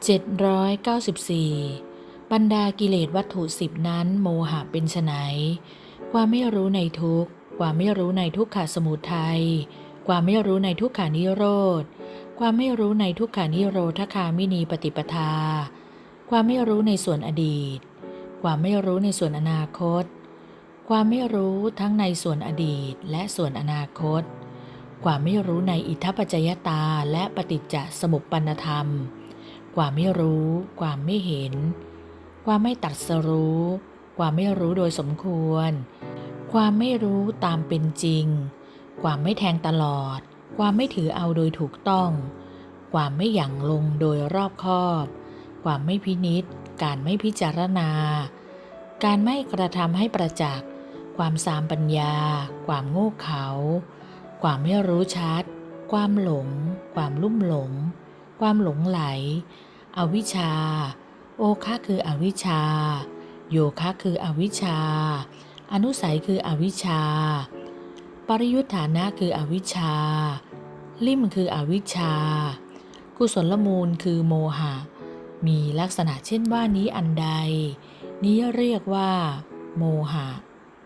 794 บรรดากิเลสวัตถุสิบนั้นโมหะเป็นไฉนความไม่รู้ในทุกข์ความไม่รู้ในทุกขสมุทัยความไม่รู้ในทุกขานิโรธ ความไม่รู้ในทุกขานิโรธคามินีปฏิปทา ความไม่รู้ในส่วนอดีต ความไม่รู้ในส่วนอนาคต ความไม่รู้ทั้งในส่วนอดีตและส่วนอนาคต ความไม่รู้ในอิทธปัจจยตาและปฏิจจสมุปปนธรรม ความไม่รู้ ความไม่เห็น ความไม่ตรัสรู้ ความไม่รู้โดยสมควร ความไม่รู้ตามเป็นจริง ความไม่แทงตลอด ความไม่ถือเอาโดยถูกต้อง ความไม่หยั่งลงโดยรอบคอบ ความไม่พินิษการไม่พิจารณา การไม่กระทำให้ประจักษ์ ความสามปัญญา ความโง่เขลาความไม่รู้ชัด ความหลง ความลุ่มหลง ความหลงไหล อวิชชา โอคะคืออวิชชา โยคะคืออวิชชา อนุสัยคืออวิชชา ปริยุทธานะคืออวิชชา ลิ่มคืออวิชชา กุศลมูลคือโมหะ มีลักษณะเช่นว่านี้อันใด นี้เรียกว่า โมหะ